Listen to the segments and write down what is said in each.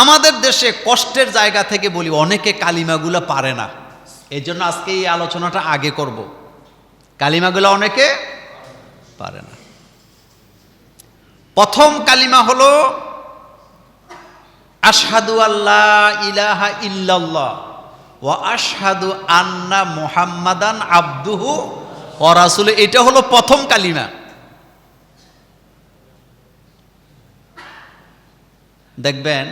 আমাদের দেশে কষ্টের জায়গা থেকে বলি, অনেকে কালিমাগুলো পারে না। এই জন্য আজকে এই আলোচনাটা আগে করব। কালিমাগুলো অনেকে পারে না। প্রথম কালিমা হলো, আশহাদু আল্লাহ ইলাহা ইল্লাল্লাহ ও আশহাদু আন্না মুহাম্মাদান আব্দুহু ও এটা হলো প্রথম কালিমা। দেখবেন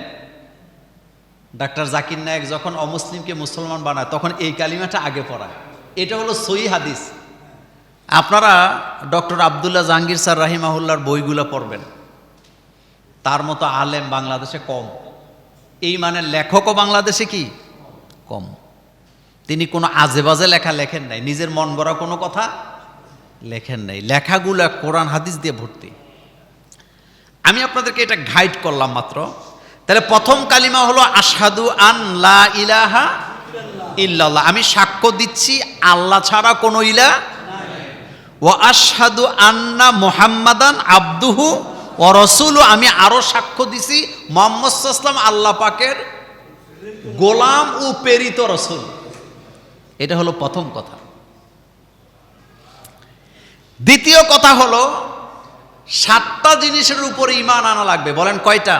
ডাক্তার জাকির নায়েক যখন অমুসলিমকে মুসলমান বানায়, তখন এই কালিমাটা আগে পড়ায়। এটা হলো সই হাদিস। আপনারা ডক্টর আবদুল্লাহ জাহাঙ্গীর স্যার রাহিমাহুল্লার বইগুলো পড়বেন। তার মতো আলেম বাংলাদেশে কম। এই মানে লেখকও বাংলাদেশে কি? কম। তিনি কোনো আজে বাজে লেখা লেখেন নাই। নিজের মন গড়া কোনো কথা লেখেন নাই। লেখাগুলো কোরআন হাদিস দিয়ে ভর্তি। আমি আপনাদেরকে এটা গাইড করলাম মাত্র। তাহলে প্রথম কালিমা হলো আসাদু আন লা ইলাহা ইল্লাল্লাহ। আমি সাক্ষ্য দিচ্ছি, আল্লাহ ছাড়া কোনো ইলা ও আসাদু আন্না মুহাম্মাদান আব্দুহু ও রসুল। আমি আরও সাক্ষ্য দিছি, মোহাম্মদ আল্লাহ পাকের গোলাম ও প্রেরিত রসুল। এটা হলো প্রথম কথা। দ্বিতীয় কথা হলো, সাতটা জিনিসের উপরে ইমান আনা লাগবে। বলেন কয়টা?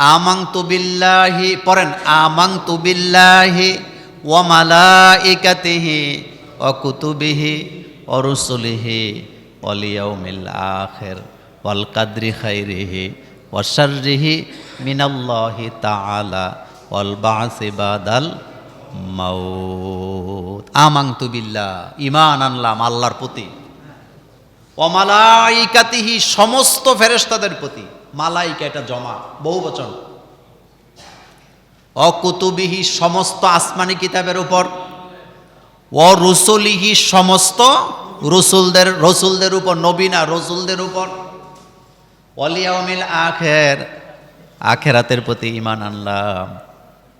আমাং বিল্লাহি, পড়েন আমাং বিল্লাহি ও মালাইকাতিহি ও কুতুবিহি ও রুসুলিহি অলিয়াউমিল আখির ওয়াল কাদরি খাইরিহি ওয়া শাররিহি মিনাল্লাহি তাআলা ওয়াল বাসি বাদাল মাউত। আমাং বিল্লাহ ইমান আনলাম আল্লাহর প্রতি। অমালাইকাতিহি সমস্ত ফেরেশতাদের প্রতি। মালাইকা এটা জমা, বহু বচন। অকুতুবিহি সমস্ত আসমানি কিতাবের উপর ও রসুলিহি সমস্ত রসুলদের রসুলদের উপর, নবীনা রসুলদের উপর। অলিয়ামিল আখের, আখেরাতের প্রতি ইমান আনলাম।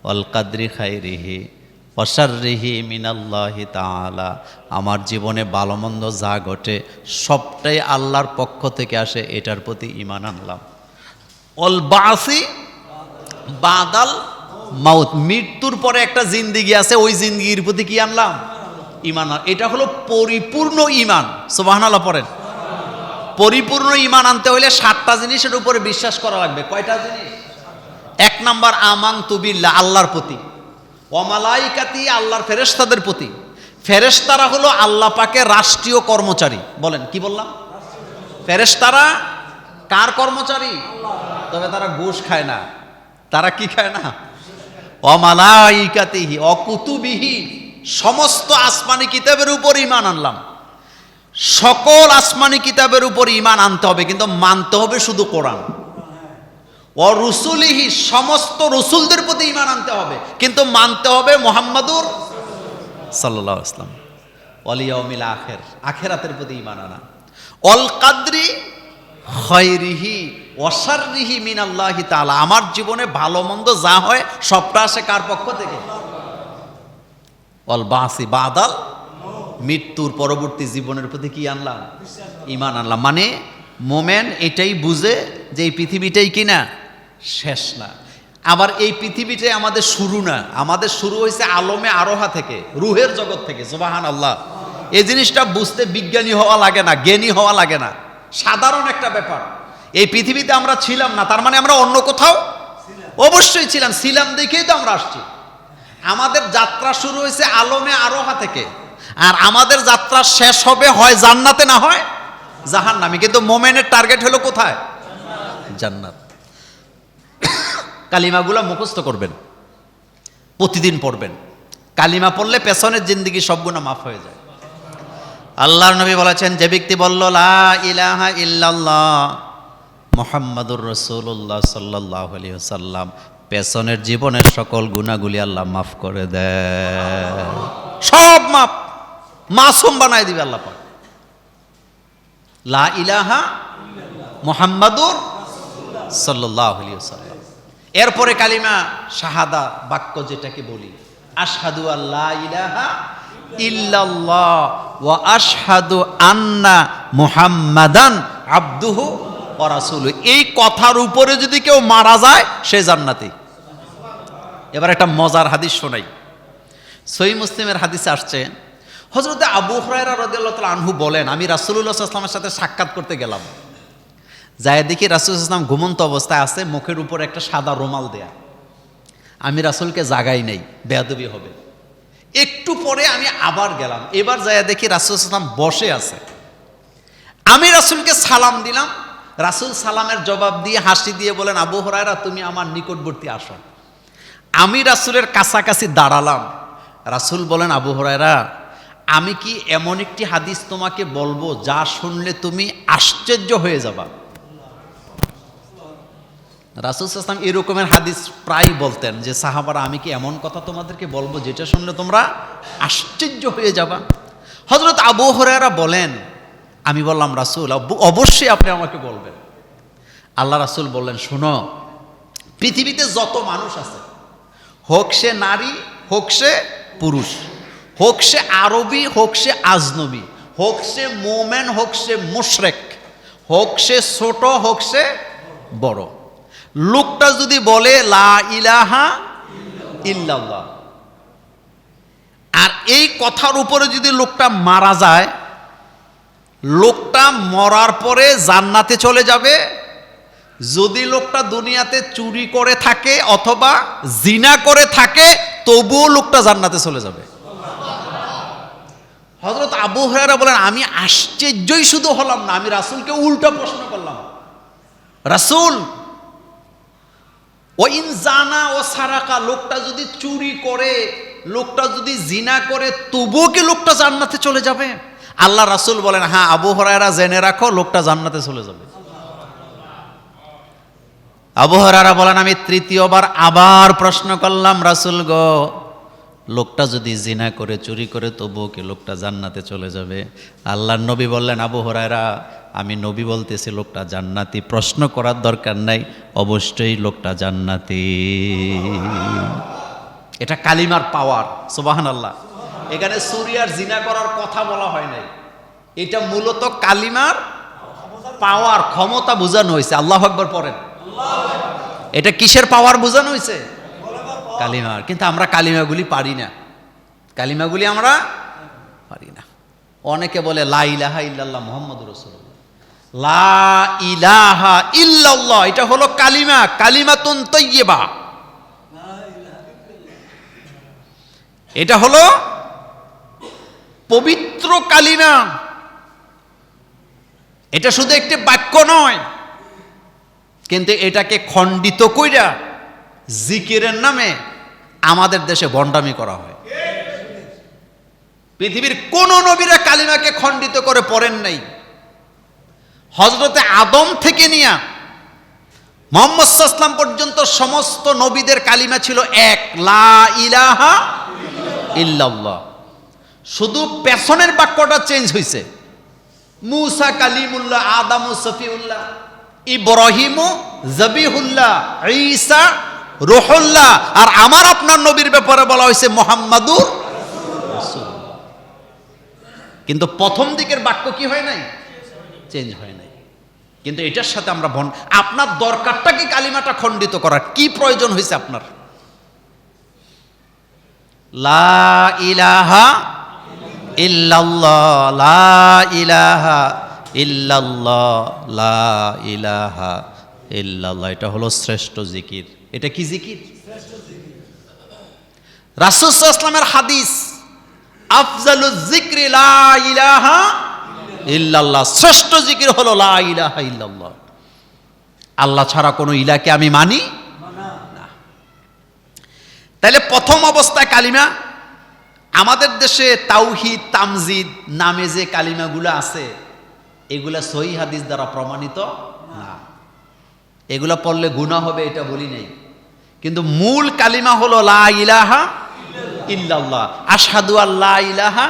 অল কাদ্রি খাইরিহি অসারিহি মিনাল্লাহি তাআলা। আমার জীবনে ভালো মন্দ যা ঘটে, সবটাই আল্লাহর পক্ষ থেকে আসে, এটার প্রতি ইমান আনলাম। অল বাসি বাদাল মাউত। মৃত্যুর পরে একটা জিন্দিগি আছে, ওই জিন্দিগির প্রতি কি আনলাম? ইমান এটা হলো পরিপূর্ণ ইমান সুবহানাল্লাহ পড়েন। পরিপূর্ণ ইমান আনতে হলে সাতটা জিনিসের উপরে বিশ্বাস করা লাগবে। কয়টা জিনিস? এক নাম্বার, আমাং তুবিল্লা, আল্লাহর প্রতি। অমালাইকাতি আল্লাহর ফেরেশতাদের প্রতি। ফেরেশতারা হলো আল্লাহ পাকের রাষ্ট্রীয় কর্মচারী। বলেন, কি বললাম? ফেরেশতারা কার কর্মচারী? তবে তারা ঘুষ খায় না। তারা কি খায় না? অমালাইকাতিহি, অকুতুবিহি, সমস্ত আসমানি কিতাবের উপর ইমান আনলাম। সকল আসমানি কিতাবের উপর ইমান আনতে হবে, কিন্তু মানতে হবে শুধু কোরআন। ও রসুলিহি সমস্ত রসুলদের প্রতি ইমান আনতে হবে, কিন্তু মানতে হবে মোহাম্মদুর সাল্লাহ আসলাম অলিয়মিল আখের, আখেরাতের প্রতি ইমান আনা। অল কাদ্রি খয়রিহি অসারিহি মিন আল্লাহি তাআলা। আমার জীবনে ভালো মন্দ যা হয়, সবটা আসে কার পক্ষ থেকে? অল বাসি বাদাল মৃত্যুর পরবর্তী জীবনের প্রতি কি আনলাম? ইমান আনলাম। মানে মোমেন এটাই বুঝে যে এই পৃথিবীটাই কি না শেষ না। আবার এই পৃথিবীটাই আমাদের শুরু না। আমাদের শুরু হয়েছে আলমে আরোহা থেকে, রুহের জগৎ থেকে জবাহান আল্লাহ এই জিনিসটা বুঝতে বিজ্ঞানী হওয়া লাগে না, জ্ঞানী হওয়া লাগে না। সাধারণ একটা ব্যাপার। এই পৃথিবীতে আমরা ছিলাম না, তার মানে আমরা অন্য কোথাও? অবশ্যই ছিলাম ছিলাম দেখেই তো আমরা আসছি। আমাদের যাত্রা শুরু হয়েছে আলমে আরোহা থেকে। আর আমাদের যাত্রা শেষ হবে হয় জান্নাতে না হয় জাহান নামে কিন্তু মোমেনের টার্গেট হলো কোথায়? জান্নাত। কালিমাগুলো মুখস্থ করবেন। প্রতিদিন পড়বেন। কালিমা পড়লে পেছনের জিন্দিগি সব গুণা মাফ হয়ে যায়। আল্লাহর নবী বলেছেন, যে ব্যক্তি বলল, লা ইলাহা ইল্লাল্লাহ মোহাম্মদুর রসুল্লাহ সাল্লাহ আলী সাল্লাম পেছনের জীবনের সকল গুণাগুলি আল্লাহ মাফ করে দেয় সব মাফ, মাসুম বানায় দিবে আল্লাহ পাক। লা ইলাহা মোহাম্মদুর সাল্লাহ আলী সাল্লাম এরপরে কালিমা, শাহাদা, বাক্য যেটাকে বলি, আশহাদু আল্লাহ ইলাহা ইল্লাল্লাহ ওয়া আশহাদু আন্না মুহাম্মাদান আব্দুহু ও রাসুল এই কথার উপরে যদি কেউ মারা যায়, সে জান্নাতি। এবার একটা মজার হাদিস শোনাই। সই মুসলিমের হাদিসে আসছে হজরতে আবু হরাইরা রদিয়াল্লাহ আনহু বলেন, আমি রাসুল্লাহ আসলামের সাথে সাক্ষাৎ করতে গেলাম। যায় দেখি রাসুল ইসলাম ঘুমন্ত অবস্থায় আছে, মুখের উপর একটা সাদা রুমাল দেয়া। আমি রাসুলকে জাগাই নেই, বেয়াদবি হবে। একটু পরে আমি আবার গেলাম। এবার যায় দেখি রাসুল সালাম বসে আছে। আমি রাসুলকে সালাম দিলাম। রাসুল সালামের জবাব দিয়ে হাসি দিয়ে বলেন, আবু হরাইরা তুমি আমার নিকটবর্তী আসো আমি রাসুলের কাছাকাছি দাঁড়ালাম। রাসুল বলেন, আবু হরাইরা আমি কি এমন একটি হাদিস তোমাকে বলব যা শুনলে তুমি আশ্চর্য হয়ে যাবা? রাসুল ইসলাম এরকমের হাদিস প্রায় বলতেন যে, সাহাবারা, আমি কি এমন কথা তোমাদেরকে বলব যেটা শুনলে তোমরা আশ্চর্য হয়ে যাবা? হজরত আবু হরাইরা বলেন, আমি বললাম, রাসুল, অব- অবশ্যই আপনি আমাকে বলবেন। আল্লাহ রাসুল বললেন, শোনো, পৃথিবীতে যত মানুষ আছে, হোক সে নারী, হোক সে পুরুষ, হোক সে আরবি, হোক সে আজনবী, হোক সে মোমেন, হোক সে মুশরেক, হোক সে ছোট, হোক সে বড় লোকটা যদি বলে, লা ইলাহা ইল্লাল্লাহ আর এই কথার উপরে যদি লোকটা মারা যায়, লোকটা মরার পরে জান্নাতে চলে যাবে। যদি লোকটা দুনিয়াতে চুরি করে থাকে অথবা জিনা করে থাকে, তবুও লোকটা জান্নাতে চলে যাবে। হজরত আবু হরারা বলেন, আমি আশ্চর্যই শুধু হলাম না, আমি রাসুলকে উল্টা প্রশ্ন করলাম। রাসুল ও ইনজানা ও সারাকা, লোকটা যদি চুরি করে, লোকটা যদি জিনা করে, তবুও কি লোকটা জান্নাতে চলে যাবে? আল্লাহ রাসুল বলেন হ্যাঁ আবু হরারা জেনে রাখো, লোকটা জান্নাতে চলে যাবে। আবু হরারা বলেন, আমি তৃতীয়বার আবার প্রশ্ন করলাম, রাসুল গো লোকটা যদি জিনা করে, চুরি করে, তবুও কি লোকটা জান্নাতে চলে যাবে? আল্লাহর নবী বললেন, আবু হরায়রা, আমি নবী বলতেছি, লোকটা জান্নাতি। প্রশ্ন করার দরকার নাই, অবশ্যই লোকটা জান্নাতি। এটা কালিমার পাওয়ার সুবাহান আল্লাহ এখানে সুরিয়ার জিনা করার কথা বলা হয় নাই। এটা মূলত কালিমার পাওয়ার, ক্ষমতা বোঝানো হয়েছে। আল্লাহ আকবর পড়েন। এটা কিসের পাওয়ার বোঝানো হয়েছে? কালিমার কিন্তু আমরা কালিমাগুলি পারি না। কালিমাগুলি আমরা পারি না। অনেকে বলে, লা ইলাহা ইল্লাল্লাহ মোহাম্মদ রসুল্লাহ লা ইলাহা ইল্লাল্লাহ, এটা হলো কালিমা। কালিমাতুন তৈয়বা এটা হলো পবিত্র কালিমা। এটা শুধু একটি বাক্য নয়, কিন্তু এটাকে খণ্ডিত কইরা জিকিরের নামে আমাদের দেশে বন্ডামি করা হয়। পৃথিবীর কোন নবীরা কালিমাকে খণ্ডিত করে পড়েন নাই। হজরতে আদম থেকে নিয়া মোহাম্মদ সাল্লাম পর্যন্ত সমস্ত নবীদের কালিমা ছিল এক, লা ইলাহা ইল্লাল্লাহ। শুধু পেছনের বাক্যটা চেঞ্জ হয়েছে মুসা কালিমুল্লাহ, আদামু সফিউল্লাহ, ইব্রাহিম জবিহুল্লাহ, ঈসা রুহুল্লাহ, আর আমার আপনার নবীর ব্যাপারে বলা হয়েছে মোহাম্মদুর কিন্তু প্রথম দিকের বাক্য কি হয় নাই? চেঞ্জ হয় নাই। কিন্তু এটার সাথে আমরা বন আপনার দরকারটা কি কালিমাটা খণ্ডিত করার? কি প্রয়োজন হয়েছে আপনার? লা ইলাহা ইল্লাল্লাহ, লা ইলাহা ইল্লাল্লাহ, লা ইলাহা ইল্লাল্লাহ। এটা হলো শ্রেষ্ঠ জিকির। এটা কি জিকির? রাসূল হাদিস, আফজালু জিক্রি লা ইল্লাল্লাহ। শ্রেষ্ঠ জিকির হলো লা ইলাহা ইল্লাল্লাহ। আল্লাহ ছাড়া কোনো ইলাকে আমি মানি না। তাহলে প্রথম অবস্থায় কালিমা, আমাদের দেশে তাওহিদ, তামজিদ নামে যে কালিমাগুলো আছে, এগুলা সহি হাদিস দ্বারা প্রমাণিত না। এগুলা পড়লে গুণা হবে, এটা বলি নাই। কিন্তু মূল কালিমা হলো লা ইলাহা ইল্লাল্লাহ। আশহাদু আল্লাহ ইলাহা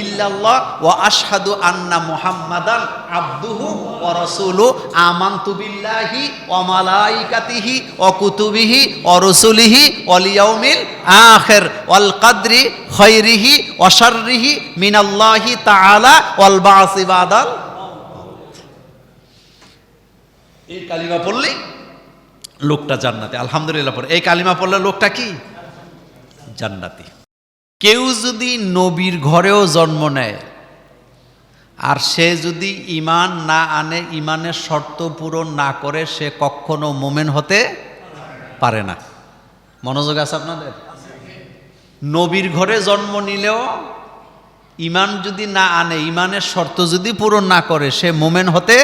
ইল্লাল্লাহ ওয়া আশহাদু আন্না মুহাম্মাদান আবদুহু ওয়া রাসূলু। আমানতু বিল্লাহি ওয়া মালাইকাতিহি ওয়া কুতুবিহি ওয়া রুসুলিহি ওয়াল ইয়াউমিল আখির। ওয়াল কদরি খাইরিহি ওয়া মিনাল্লাহি তাআলা ওয়াল বাসি এই কালিমা পড়লেই লোকটা জান্নাতি। আলহামদুলিল্লাহ পড়ে। এই কালিমা পড়লে লোকটা কি? জান্নাতি। কেউ যদি নবীর ঘরেও জন্ম নেয়, আর সে যদি ইমান না আনে ইমানের শর্ত পূরণ না করে, সে কখনো মোমেন হতে পারে না। মনোযোগ আছে আপনাদের? নবীর ঘরে জন্ম নিলেও ইমান যদি না আনে ইমানের শর্ত যদি পূরণ না করে, সে মোমেন হতে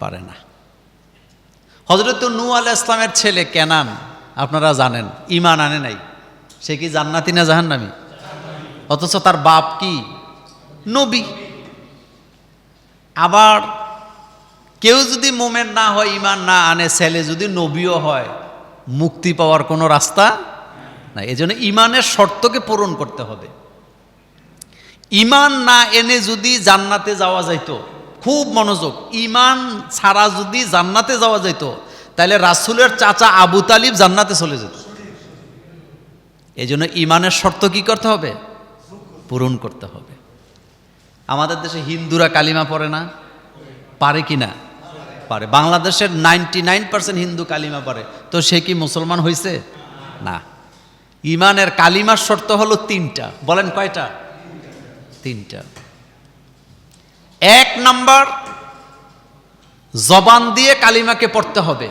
পারে না। হজরত নু আল ইসলামের ছেলে কেনান, আপনারা জানেন ইমান আনে নাই। সে কি জান্নাতি না জাহান্নামি? অথচ তার বাপ কি? নবী। আবার কেউ যদি মোমেন না হয় ইমান না আনে, ছেলে যদি নবীও হয়, মুক্তি পাওয়ার কোনো রাস্তা না এই জন্য ইমানের শর্তকে পূরণ করতে হবে। ইমান না এনে যদি জান্নাতে যাওয়া যাইতো খুব মনোযোগ। ইমান ছাড়া যদি জান্নাতে যাওয়া যাইত তাহলে রাসুলের চাচা আবু তালিব জান্নাতে চলে যেত। এই জন্য ইমানের শর্ত কি করতে হবে? পূরণ করতে হবে। আমাদের দেশে হিন্দুরা কালিমা পড়ে না? পারে কি না? পারে। বাংলাদেশের নাইনটি নাইন পার্সেন্ট হিন্দু কালিমা পারে তো সে কি মুসলমান হয়েছে না। ইমানের কালিমার শর্ত হলো তিনটা। বলেন কয়টা? তিনটা। এক নাম্বার, জবান দিয়ে কালিমাকে পড়তে হবে।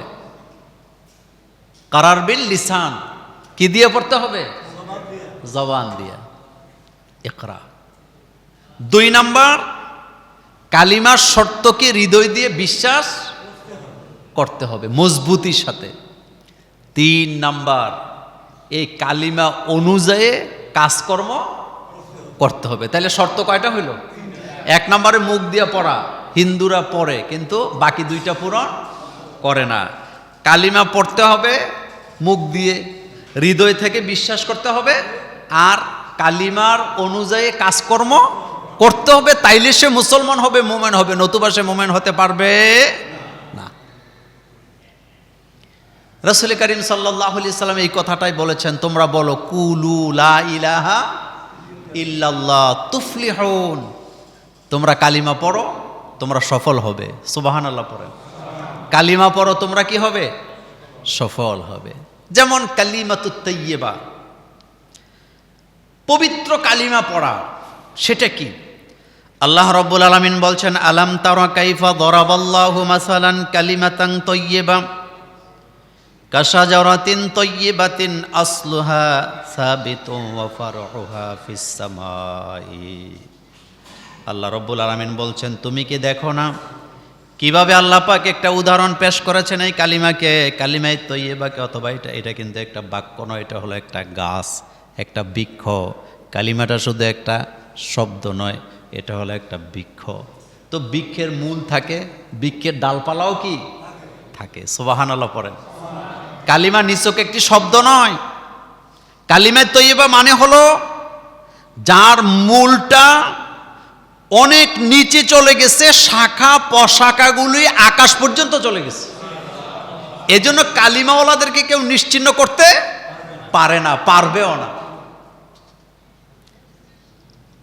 কারার বিল, লিসান, কি দিয়ে পড়তে হবে? জবান দিয়ে। একরা দুই নাম্বার, কালিমার শর্তকে হৃদয় দিয়ে বিশ্বাস করতে হবে, মজবুতির সাথে। তিন নাম্বার, এই কালিমা অনুযায়ী কাজকর্ম করতে হবে। তাহলে শর্ত কয়টা হইল? এক নম্বরে মুখ দিয়ে পড়া। হিন্দুরা পড়ে, কিন্তু বাকি দুইটা পূরণ করে না। কালিমা পড়তে হবে, মুখ দিয়ে হৃদয় থেকে বিশ্বাস করতে হবে, আর কালিমার অনুযায়ী কাজকর্ম করতে হবে, তাইলে সে মুসলমান হবে, মোমেন হবে, নতুবা সে মোমেন হতে পারবে না। রসুল করিম সাল্লাহ সাল্লাম এই কথাটাই বলেছেন, তোমরা বলো, কুলু লা ইলাহা ইল্লাল্লাহ, তুফলিহুন। তোমরা কালিমা পড়ো, তোমরা সফল হবে। সুবাহান আল্লাহ পড়েন। কালিমা পড়ো, তোমরা কি হবে? সফল হবে। যেমন কালিমাতু তৈয়বা পবিত্র কালিমা পড়া, সেটা কি? আল্লাহ রব্বুল আলমিন বলছেন, আলাম তারা কাইফা দরাবাল্লাহু মাসালান কালিমাতাং তৈয়বা কাশাজারাতিন তৈয়বাতিন আসলুহা সাবিতুন ওয়া ফারউহা ফিস সামাই। আল্লাহ রব্বুল আলামিন বলছেন, তুমি কি দেখো না কীভাবে আল্লাহ পাক একটা উদাহরণ পেশ করেছেন এই কালিমাকে? কালিমাই তৈয়বাকে অথবা এটা এটা কিন্তু একটা বাক্য নয়, এটা হলো একটা গাছ, একটা বৃক্ষ। কালিমাটা শুধু একটা শব্দ নয়, এটা হলো একটা বৃক্ষ। তো বৃক্ষের মূল থাকে, বৃক্ষের ডালপালাও কি? থাকে সোবাহান আল্লাহ পড়েন। কালিমা নিচক একটি শব্দ নয়। কালিমায় তৈবা মানে হলো যার মূলটা অনেক নিচে চলে গেছে, শাখা পশাখাগুলি আকাশ পর্যন্ত চলে গেছে। এজন্য কালিমাওয়ালাদেরকে কেউ নিশ্চিন্ন করতে পারে না, পারবেও না।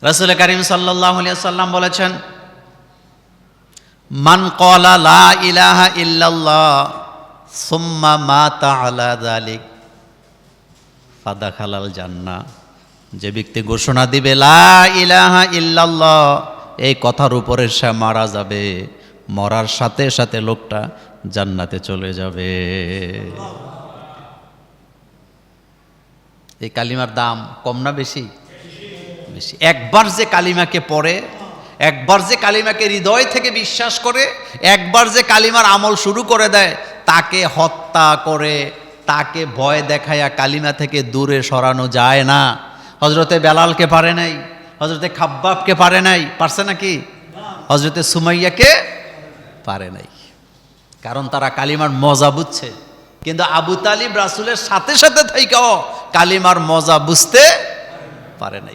রাসুল করিম সাল্লাহ সাল্লাম বলেছেন, মান কলা লা ইলাহা ইল্লাল্লাহ, সুম্মা মাতা আলা দালিক ফাদা খালাল জান্না যে ব্যক্তি ঘোষণা দিবে, লা ইলাহা ইল্লাল্লাহ এই কথার উপরে সে মারা যাবে। মরার সাথে সাথে লোকটা জান্নাতে চলে যাবে। এই কালিমার দাম কম না বেশি? বেশি। একবার যে কালিমাকে পড়ে, একবার যে কালিমাকে হৃদয় থেকে বিশ্বাস করে, একবার যে কালিমার আমল শুরু করে দেয়, তাকে হত্যা করে, তাকে ভয় দেখায়া কালিমা থেকে দূরে সরানো যায় না। হজরতে বেলালকে পারে নাই? হজরতে খাব্বাবকে পারে নাই, পারছে নাকি? হজরতে সুমাইয়াকে পারে নাই। কারণ তারা কালিমার মজা বুঝছে। কিন্তু আবু তালিব রাসুলের সাথে সাথে থাইকাও কালিমার মজা বুঝতে পারে নাই।